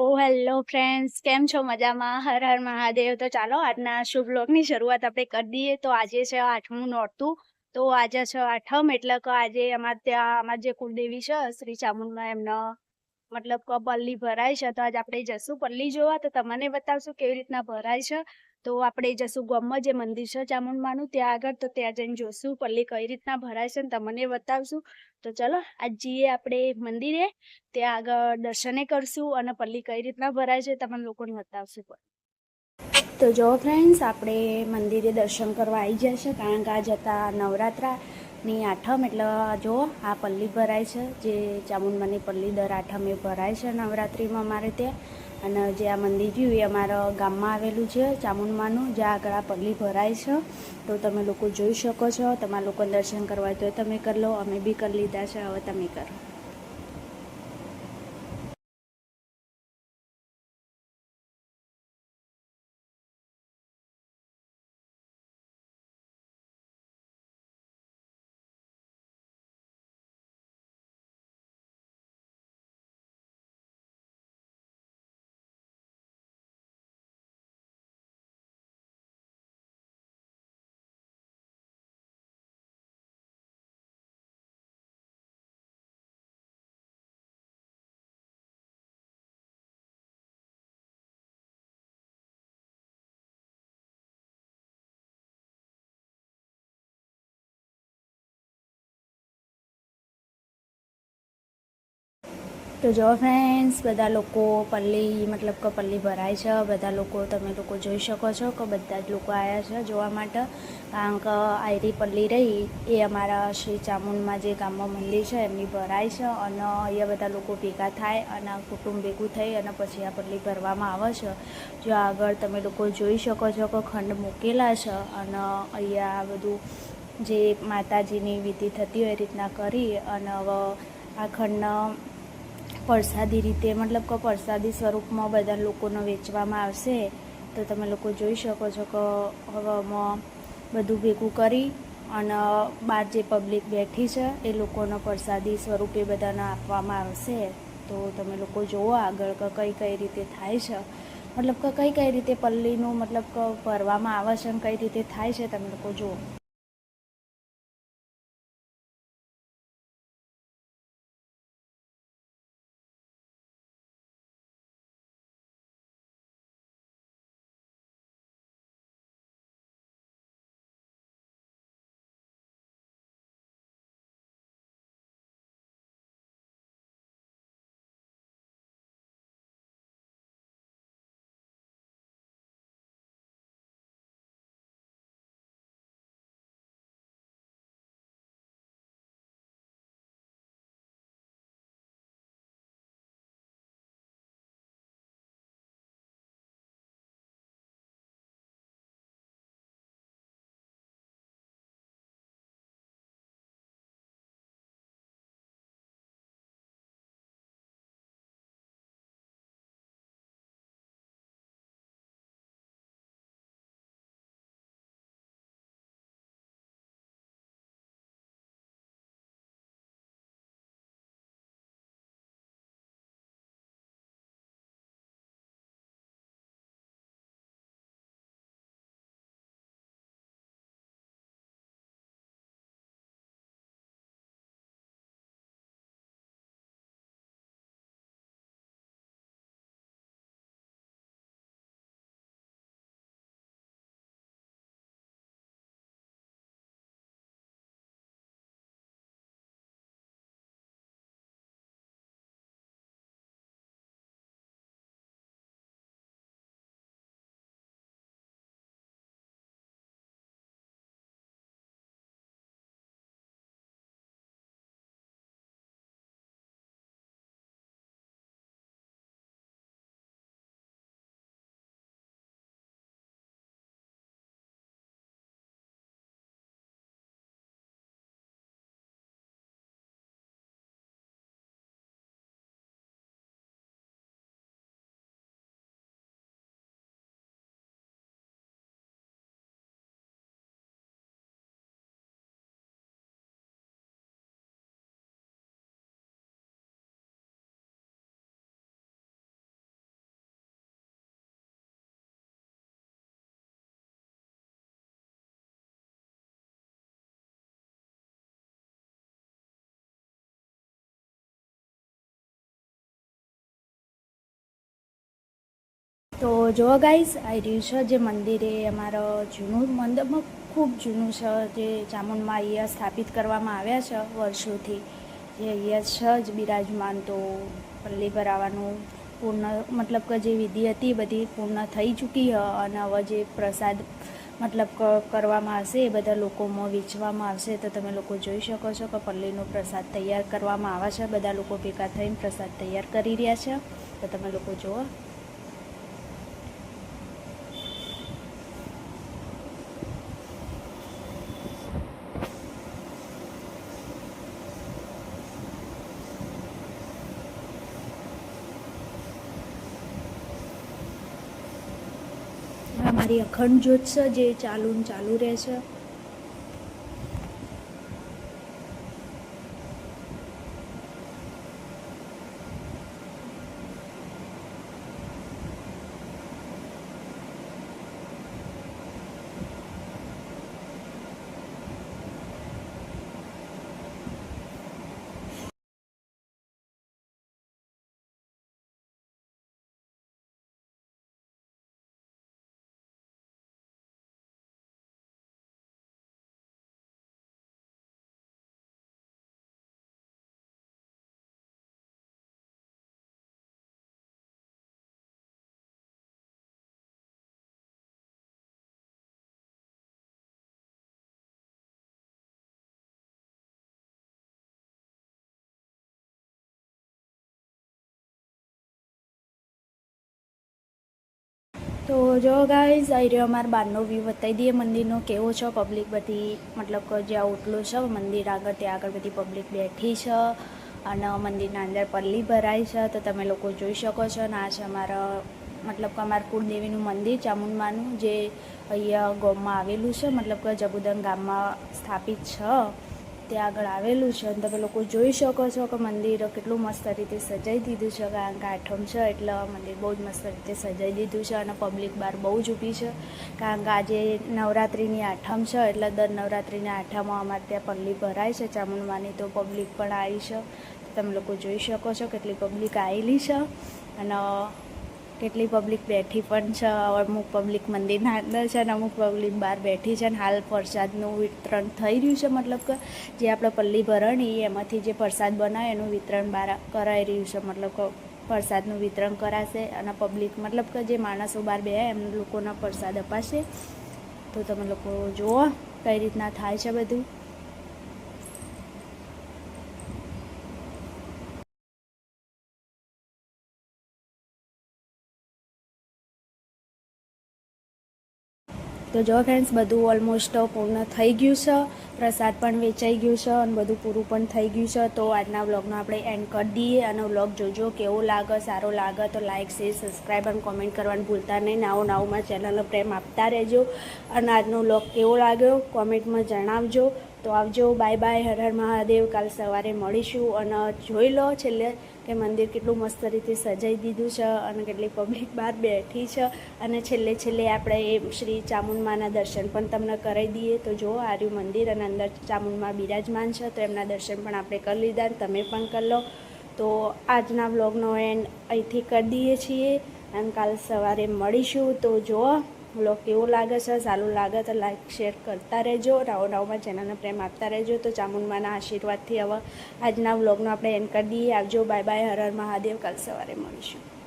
ઓ hello friends કેમ છો? મજામાં? હર હર મહાદેવ. તો ચાલો, આજના શુભ બ્લોગની શરૂઆત આપણે કરી દઈએ. તો આજે છે આઠમું નોરતું. તો આજે છે આઠમ, એટલે કે આજે અમારે ત્યાં, અમારે જે કુળદેવી છે, શ્રી ચામુંડમાં એમનો મતલબ કે પલ્લી ભરાય છે. તો આજે આપણે જશું. પલ્લી જોવા તો તમને બતાવશું કેવી રીતના ભરાય છે. તો આપણે જશું ગામમાં જે મંદિર છે ચામુંડમાનું, ત્યાં આગળ તો ત્યાં જઈને જોશું પલ્લી કઈ રીતના ભરાય છે ને તમને બતાવશું. તો ચલો, આજ જઈએ આપણે મંદિરે, ત્યાં આગળ દર્શને કરશું અને પલ્લી કઈ રીતના ભરાય છે તમને લોકોને બતાવશું પણ. તો જો ફ્રેન્ડ્સ આપણે મંદિરે દર્શન કરવા આવી જાય છે કારણ કે આ જતા નવરાત્રાની આઠમ, એટલે જો આ પલ્લી ભરાય છે, જે ચામુંડમાની પલ્લી દર આઠમે ભરાય છે નવરાત્રિમાં અમારે ત્યાં અને જે આ મંદિર રહ્યું એ અમારા ગામમાં આવેલું છે, ચામુંડમાનું, જ્યાં આગળ આ પગલી ભરાય છે. તો તમે લોકો જોઈ શકો છો, તમારા લોકો દર્શન કરવા તો તમે કરી લો, અમે બી કરી લીધા છે, હવે તમે કરો. તો જો ફ્રેન્ડ્સ બધા લોકો પલ્લી, મતલબ કે પલ્લી ભરાય છે. બધા લોકો, તમે લોકો જોઈ શકો છો કે બધા જ લોકો આવ્યા છે જોવા માટે. કારણ કે આયરી પલ્લી રહી, એ અમારા શ્રી ચામુંડમાં જે ગામમાં મંદિર છે, એમની ભરાય છે અને અહીંયા બધા લોકો ભેગા થાય અને કુટુંબ ભેગું થઈ અને પછી આ પલ્લી ભરવામાં આવે છે. જો આગળ તમે લોકો જોઈ શકો છો કે ખંડ મૂકેલા છે અને અહીંયા આ બધું જે માતાજીની વિધિ થતી હોય એ રીતના કરી અને આ ખંડના પ્રસાદી રીતે, મતલબ કે પ્રસાદી સ્વરૂપમાં બધા લોકોને વેચવામાં આવશે, તો તમે લોકો જોઈ શકો છો કે હવે બધું ભેગું કરી અને બહાર જે પબ્લિક બેઠી છે, એ લોકોને પ્રસાદી સ્વરૂપે બધાને આપવામાં આવશે. તો તમે લોકો જુઓ આગળ કે કઈ કઈ રીતે થાય છે. મતલબ કે કઈ કઈ રીતે પલ્લીનું, મતલબ કે ભરવામાં આવે છે અને કઈ રીતે થાય છે, તમે લોકો જુઓ. તો જુઓ ગાઈસ આ રહ્યું છે જે મંદિર, એ અમારો જૂનું મંદિરમાં ખૂબ જૂનું છે, જે ચામુંડમાં અહીંયા સ્થાપિત કરવામાં આવ્યા છે વર્ષોથી. જે અહીંયા છે જ બિરાજમાન, તો પલ્લી ભરાવાનું પૂર્ણ, મતલબ કે જે વિધિ હતી બધી પૂર્ણ થઈ ચૂકી છે અને હવે જે પ્રસાદ મતલબ કરવામાં આવશે, એ બધા લોકોમાં વેચવામાં આવશે. તો તમે લોકો જોઈ શકો છો કે પલ્લીનો પ્રસાદ તૈયાર કરવામાં આવે છે. બધા લોકો ભેગા થઈને પ્રસાદ તૈયાર કરી રહ્યા છે. તો તમે લોકો જુઓ અમારી અખંડ જ્યોત છે જે ચાલુ ચાલુ રહે તો જો ગાઈઝ આવી રહ્યો અમારા બહારનો વ્યૂ બતાવી દઈએ. મંદિરનો કેવો છે? પબ્લિક બધી, મતલબ કે જ્યાં ઓટલો છે, મંદિર આગળ, ત્યાં આગળ બધી પબ્લિક બેઠી છે. અને મંદિરના અંદર પલ્લી ભરાય છે. તો તમે લોકો જોઈ શકો છો. અને આ છે અમારા, મતલબ કે અમારા કુળદેવીનું મંદિર, ચામુંડમાનું, જે અહીંયા ગામમાં આવેલું છે. મતલબ કે જબુદન ગામમાં સ્થાપિત છે. ત્યાં આગળ આવેલું છે. અને તમે લોકો જોઈ શકો છો કે મંદિર કેટલું મસ્ત રીતે સજાઈ દીધું છે. કારણ કે આઠમ છે એટલે મંદિર બહુ જ મસ્ત રીતે સજાઈ દીધું છે અને પબ્લિક બહાર બહુ જ ઊભી છે. કારણ કે આજે નવરાત્રિની આઠમ છે એટલે દર નવરાત્રિની આઠમમાં અમારે ત્યાં પલ્લી ભરાય છે. ચામુંડમાની તો પબ્લિક પણ આવી છે. તમે લોકો જોઈ શકો છો કેટલી પબ્લિક આવેલી છે. અને કેટલી પબ્લિક બેઠી પણ છે, અમુક પબ્લિક મંદિરના અંદર છે અને અમુક પબ્લિક બહાર બેઠી છે અને હાલ પ્રસાદનું વિતરણ થઈ રહ્યું છે, મતલબ કે જે આપણે પલ્લી ભરણી એમાંથી જે પ્રસાદ બનાવે એનું વિતરણ બહાર કરાઈ રહ્યું છે, મતલબ કે પ્રસાદનું વિતરણ કરાશે અને પબ્લિક મતલબ કે જે માણસો બહાર બે એમ લોકોને પ્રસાદ અપાશે. તો તમે લોકો જુઓ કઈ રીતના થાય છે બધું. તો જો ફ્રેન્ડ્સ બધું ઓલમોસ્ટ પૂર્ણ થઈ ગયું છે. પ્રસાદ પણ વેચાઈ ગયું છે અને બધું પૂરું પણ થઈ ગયું છે. તો આજના વ્લોગનો આપણે એન્ડ કરી દઈએ અને વ્લોગ જોજો કેવો લાગે, સારો લાગે તો લાઇક શેર સબસ્ક્રાઈબ અને કોમેન્ટ કરવાનું ભૂલતા નહીં. નાવો નાવમાં ચેનલનો પ્રેમ આપતા રહેજો. અને આજનો વ્લોગ કેવો લાગ્યો કોમેન્ટમાં જણાવજો. તો આવજો. Bye bye Har Har Mahadev. કાલ સવારે મળીશું. અને જોઈ લો છેલ્લે કે મંદિર કેટલું મસ્ત રીતે સજાઈ દીધું છે અને કેટલી પબ્લિક બહાર બેઠી છે. અને છેલ્લે છેલ્લે આપણે એ શ્રી ચામુંડમાના દર્શન પણ તમને કરાવી દઈએ. તો જો, આર્યું મંદિર અને અંદર ચામુંડમાં બિરાજમાન છે, તો એમના દર્શન પણ આપણે કરી લીધા તમે પણ કરી લો. તો આજના વ્લોગનો એન્ડ અહીંથી કરી દઈએ છીએ અને કાલ સવારે મળીશું. તો જો વ્લોગ કેવો લાગે છે, સારું લાગે તો લાઈક, શેર કરતા રહેજો. રાવ રાવમાં ચેનલને પ્રેમ આપતા રહેજો. તો ચામુંડમાના આશીર્વાદથી હવે આજના વ્લોગનો આપણે એન્ડ કરી દઈએ. આવજો, બાય બાય, હર હર મહાદેવ. કાલ સવારે મળીશું.